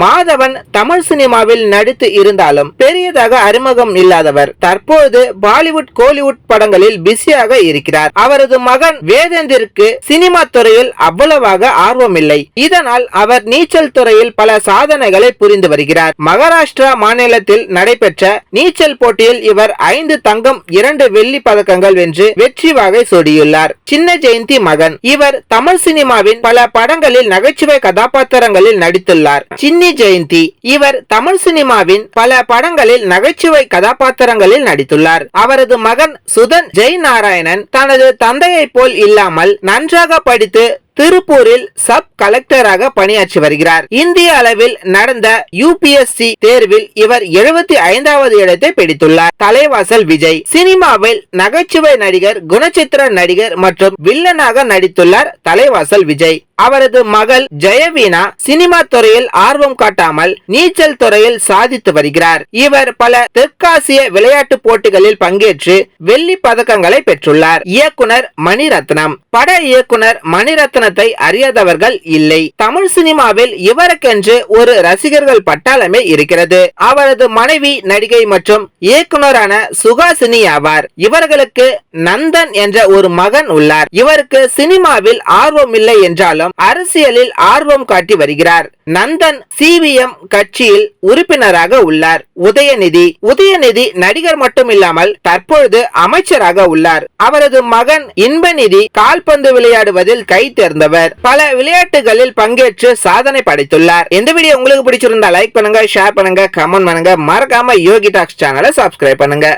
மாதவன் தமிழ் சினிமாவில் நடித்து இருந்தாலும் பெரியதாக அறிமுகம் இல்லாதவர். தற்போது பாலிவுட் கோலிவுட் படங்களில் பிஸியாக இருக்கிறார். அவரது மகன் வேதேந்திற்கு சினிமா துறையில் அவ்வளவாக ஆர்வமில்லை. இதனால் அவர் நீச்சல் துறையில் பல சாதனைகளை புரிந்து வருகிறார். மகாராஷ்டிரா மாநிலத்தில் நடைபெற்ற நீச்சல் போட்டியில் இவர் ஐந்து தங்கம் இரண்டு வெள்ளி பதக்கங்கள் வென்று வெற்றி வாகை சூடியுள்ளார். சின்ன ஜெயந்தி மகன். இவர் தமிழ் சினிமாவின் பல படங்களில் நகைச்சுவை கதாபாத்திரங்களில் நடித்துள்ளார். சின்ன ஜெயந்தி இவர் தமிழ் சினிமாவின் பல படங்களில் நகைச்சுவை கதாபாத்திரங்களில் நடித்துள்ளார். அவரது மகன் சுதன் ஜெய் நாராயணன் தனது தந்தையைப் போல் இல்லாமல் நன்றாக படித்து திருப்பூரில் சப் கலெக்டராக பணியாற்றி வருகிறார். இந்திய அளவில் நடந்த யூபிஎஸ்சி தேர்வில் இவர் எழுபத்தி ஐந்தாவது இடத்தை பிடித்துள்ளார். தலைவாசல் விஜய். சினிமாவில் நகைச்சுவை நடிகர் குணச்சித்திர நடிகர் மற்றும் வில்லனாக நடித்துள்ளார் தலைவாசல் விஜய். அவரது மகள் ஜெயவீனா சினிமா துறையில் ஆர்வம் காட்டாமல் நீச்சல் துறையில் சாதித்து வருகிறார். இவர் பல தெற்காசிய விளையாட்டு போட்டிகளில் பங்கேற்று வெள்ளி பதக்கங்களை பெற்றுள்ளார். இயக்குனர் மணிரத்னம். பட இயக்குனர் மணிரத்னம் இலக்கணத்தை அறியாதவர்கள் இல்லை. தமிழ் சினிமாவில் இவருக்கென்று ஒரு ரசிகர்கள் பட்டாளமே இருக்கிறது. அவரது மனைவி நடிகை மற்றும் இயக்குனரான சுகாசினி ஆவார். இவர்களுக்கு நந்தன் என்ற ஒரு மகன் உள்ளார். இவருக்கு சினிமாவில் ஆர்வம் இல்லை என்றாலும் அரசியலில் ஆர்வம் காட்டி வருகிறார். நந்தன் சிவிஎம் கட்சியில் உறுப்பினராக உள்ளார். உதயநிதி உதயநிதி நடிகர் மட்டுமில்லாமல் தற்பொழுது அமைச்சராக உள்ளார். அவரது மகன் இன்பநிதி கால்பந்து விளையாடுவதில் கை சேர்ந்தவர் பல விளையாட்டுகளில் பங்கேற்று சாதனை படைத்துள்ளார். இந்த வீடியோ உங்களுக்கு பிடிச்சிருந்தா லைக் பண்ணுங்க ஷேர் பண்ணுங்க கமெண்ட் பண்ணுங்க. மறக்காம யோகி டாக்ஸ் சேனலை சப்ஸ்கிரைப் பண்ணுங்க.